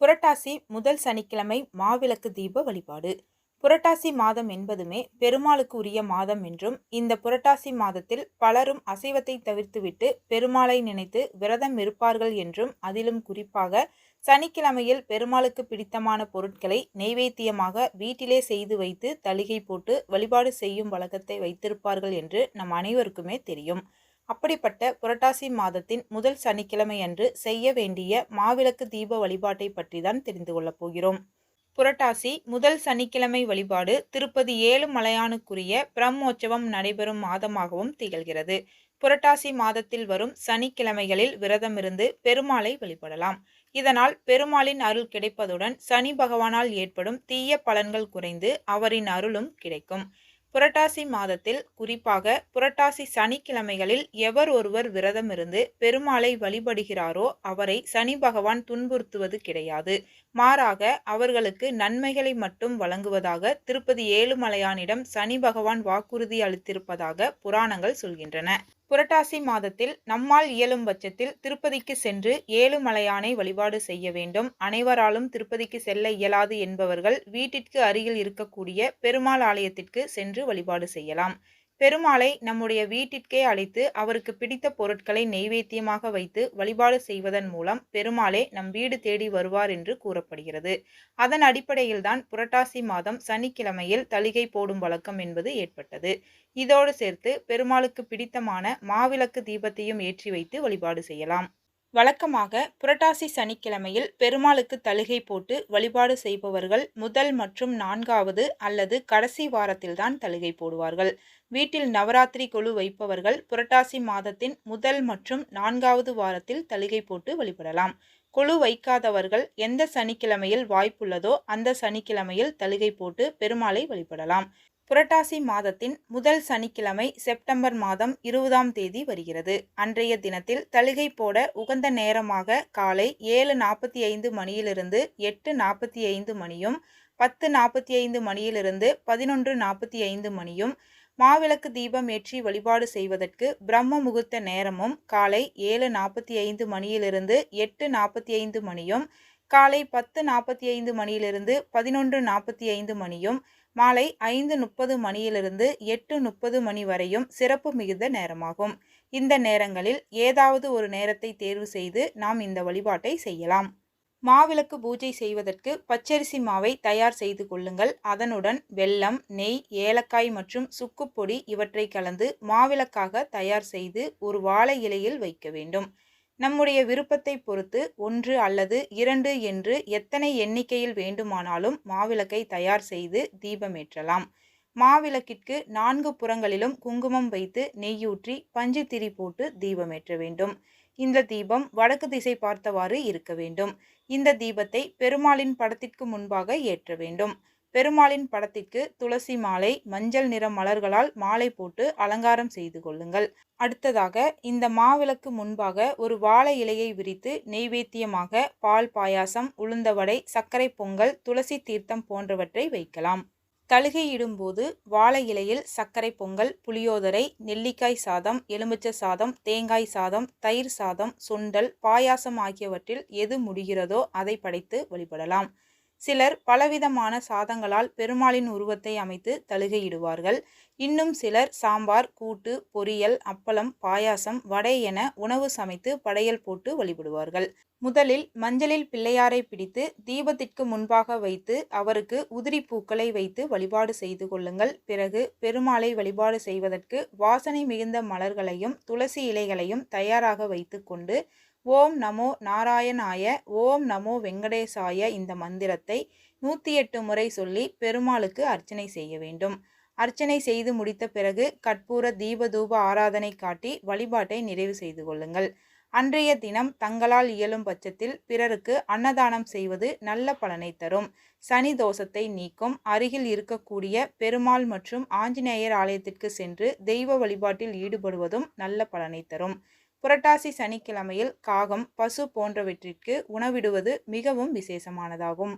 புரட்டாசி முதல் சனிக்கிழமை மாவிளக்கு தீப வழிபாடு. புரட்டாசி மாதம் என்பதுமே பெருமாளுக்கு உரிய மாதம் என்றும் இந்த புரட்டாசி மாதத்தில் பலரும் அசைவத்தை தவிர்த்துவிட்டு பெருமாளை நினைத்து விரதம் இருப்பார்கள் என்றும் அதிலும் குறிப்பாக சனிக்கிழமையில் பெருமாளுக்கு பிடித்தமான பொருட்களை நெய்வேத்தியமாக வீட்டிலே செய்து வைத்து தளிகை போட்டு வழிபாடு செய்யும் வழக்கத்தை வைத்திருப்பார்கள் என்று நம் அனைவருக்குமே தெரியும். அப்படிப்பட்ட புரட்டாசி மாதத்தின் முதல் சனிக்கிழமையன்று செய்ய வேண்டிய மாவிளக்கு தீப வழிபாட்டை பற்றி தான் தெரிந்து கொள்ளப் போகிறோம். புரட்டாசி முதல் சனிக்கிழமை வழிபாடு திருப்பதி ஏழு மலையானுக்குரிய பிரம்மோற்சவம் நடைபெறும் மாதமாகவும் திகழ்கிறது. புரட்டாசி மாதத்தில் வரும் சனிக்கிழமைகளில் விரதமிருந்து பெருமாளை வழிபடலாம். இதனால் பெருமாளின் அருள் கிடைப்பதுடன் சனி பகவானால் ஏற்படும் தீய பலன்கள் குறைந்து அவரின் அருளும் கிடைக்கும். புரட்டாசி மாதத்தில் குறிப்பாக புரட்டாசி சனிக்கிழமைகளில் எவர் ஒருவர் விரதமிருந்து பெருமாளை வழிபடுகிறாரோ அவரை சனி பகவான் துன்புறுத்துவது கிடையாது. மாறாக அவர்களுக்கு நன்மைகளை மட்டும் வழங்குவதாக திருப்பதி ஏழுமலையானிடம் சனி பகவான் வாக்குறுதி அளித்திருப்பதாக புராணங்கள் சொல்கின்றன. புரட்டாசி மாதத்தில் நம்மால் இயலும் பட்சத்தில் திருப்பதிக்கு சென்று ஏழுமலையானை வழிபாடு செய்ய வேண்டும். அனைவராலும் திருப்பதிக்கு செல்ல இயலாது என்பவர்கள் வீட்டிற்கு அருகில் இருக்கக்கூடிய பெருமாள் ஆலயத்திற்கு சென்று வழிபாடு செய்யலாம். பெருமாளை நம்முடைய வீட்டிற்கே அழைத்து அவருக்கு பிடித்த பொருட்களை நெய்வேத்தியமாக வைத்து வழிபாடு செய்வதன் மூலம் பெருமாளே நம் வீடு தேடி வருவார் என்று கூறப்படுகிறது. அதன் அடிப்படையில்தான் புரட்டாசி மாதம் சனிக்கிழமையில் தளிகை போடும் வழக்கம் என்பது ஏற்பட்டது. இதோடு சேர்த்து பெருமாளுக்கு பிடித்தமான மாவிளக்கு தீபத்தையும் ஏற்றி வைத்து வழிபாடு செய்யலாம். வழக்கமாக புரட்டாசி சனிக்கிழமையில் பெருமாளுக்கு தழுகை போட்டு வழிபாடு செய்பவர்கள் முதல் மற்றும் நான்காவது அல்லது கடைசி வாரத்தில்தான் தழுகை போடுவார்கள். வீட்டில் நவராத்திரி குழு வைப்பவர்கள் புரட்டாசி மாதத்தின் முதல் மற்றும் நான்காவது வாரத்தில் தழுகை போட்டு வழிபடலாம். குழு வைக்காதவர்கள் எந்த சனிக்கிழமையில் வாய்ப்புள்ளதோ அந்த சனிக்கிழமையில் தழுகை போட்டு பெருமாளை வழிபடலாம். புரட்டாசி மாதத்தின் முதல் சனிக்கிழமை செப்டம்பர் மாதம் இருபதாம் தேதி வருகிறது. அன்றைய தினத்தில் தலுகை போட உகந்த நேரமாக காலை ஏழு நாற்பத்தி ஐந்து மணியிலிருந்து எட்டு நாற்பத்தி ஐந்து மணியும் பத்து நாற்பத்தி ஐந்து மணியிலிருந்து பதினொன்று நாற்பத்தி ஐந்து மணியும் மாவிளக்கு தீபம் ஏற்றி வழிபாடு செய்வதற்கு பிரம்ம முகூர்த்த நேரமும் காலை ஏழு நாற்பத்தி ஐந்து மணியிலிருந்து எட்டு நாற்பத்தி ஐந்து மணியும் காலை பத்து நாற்பத்தி ஐந்து மணியிலிருந்து பதினொன்று நாற்பத்தி ஐந்து மணியும் மாலை ஐந்து முப்பது மணியிலிருந்து எட்டு முப்பது மணி வரையும் சிறப்பு மிகுந்த நேரமாகும். இந்த நேரங்களில் ஏதாவது ஒரு நேரத்தை தேர்வு செய்து நாம் இந்த வழிபாட்டை செய்யலாம். மாவிளக்கு பூஜை செய்வதற்கு பச்சரிசி மாவை தயார் செய்து கொள்ளுங்கள். அதனுடன் வெல்லம் நெய் ஏலக்காய் மற்றும் சுக்குப்பொடி இவற்றை கலந்து மாவிளக்காக தயார் செய்து ஒரு வாழை இலையில் வைக்க வேண்டும். நம்முடைய விருப்பத்தை பொறுத்து ஒன்று அல்லது இரண்டு என்று எத்தனை எண்ணிக்கையில் வேண்டுமானாலும் மாவிளக்கை தயார் செய்து தீபமேற்றலாம். மாவிளக்கிற்கு நான்கு புறங்களிலும் குங்குமம் வைத்து நெய்யூற்றி பஞ்சு திரி போட்டு தீபமேற்ற வேண்டும். இந்த தீபம் வடக்கு திசை பார்த்தவாறு இருக்க வேண்டும். இந்த தீபத்தை பெருமாளின் படத்திற்கு முன்பாக ஏற்ற வேண்டும். பெருமாளின் படத்திற்கு துளசி மாலை மஞ்சள் நிற மலர்களால் மாலை போட்டு அலங்காரம் செய்து கொள்ளுங்கள். அடுத்ததாக இந்த மாவிளக்கு முன்பாக ஒரு வாழை இலையை விரித்து நெய்வேத்தியமாக பால் பாயாசம் உளுந்தவடை சர்க்கரை பொங்கல் துளசி தீர்த்தம் போன்றவற்றை வைக்கலாம். தழுகையிடும்போது வாழை இலையில் சர்க்கரை பொங்கல் புளியோதரை நெல்லிக்காய் சாதம் எலுமிச்சை சாதம் தேங்காய் சாதம் தயிர் சாதம் சுண்டல் பாயாசம் ஆகியவற்றில் எது முடிகிறதோ அதை படைத்து வழிபடலாம். சிலர் பலவிதமான சாதங்களால் பெருமாளின் உருவத்தை அமைத்து தழுகையிடுவார்கள். இன்னும் சிலர் சாம்பார் கூட்டு பொரியல் அப்பளம் பாயாசம் வடை என உணவு சமைத்து படையல் போட்டு வழிபடுவார்கள். முதலில் மஞ்சளில் பிள்ளையாரை பிடித்து தீபத்திற்கு முன்பாக வைத்து அவருக்கு உதிரி பூக்களை வைத்து வழிபாடு செய்து கொள்ளுங்கள். பிறகு பெருமாளை வழிபாடு செய்வதற்கு வாசனை மிகுந்த மலர்களையும் துளசி இலைகளையும் தயாராக வைத்து கொண்டு ஓம் நமோ நாராயணாய ஓம் நமோ வெங்கடேசாய இந்த மந்திரத்தை நூற்றி எட்டு முறை சொல்லி பெருமாளுக்கு அர்ச்சனை செய்ய வேண்டும். அர்ச்சனை செய்து முடித்த பிறகு கற்பூர தீபதூப ஆராதனை காட்டி வழிபாட்டை நிறைவு செய்து கொள்ளுங்கள். அன்றைய தினம் தங்களால் இயலும் பட்சத்தில் பிறருக்கு அன்னதானம் செய்வது நல்ல பலனை தரும். சனி தோஷத்தை நீக்கும் அருகில் இருக்கக்கூடிய பெருமாள் மற்றும் ஆஞ்சநேயர் ஆலயத்திற்கு சென்று தெய்வ வழிபாட்டில் ஈடுபடுவதும் நல்ல பலனை தரும். புரட்டாசி சனிக்கிழமையில் காகம் பசு போன்றவற்றிற்கு உணவிடுவது மிகவும் விசேஷமானதாகும்.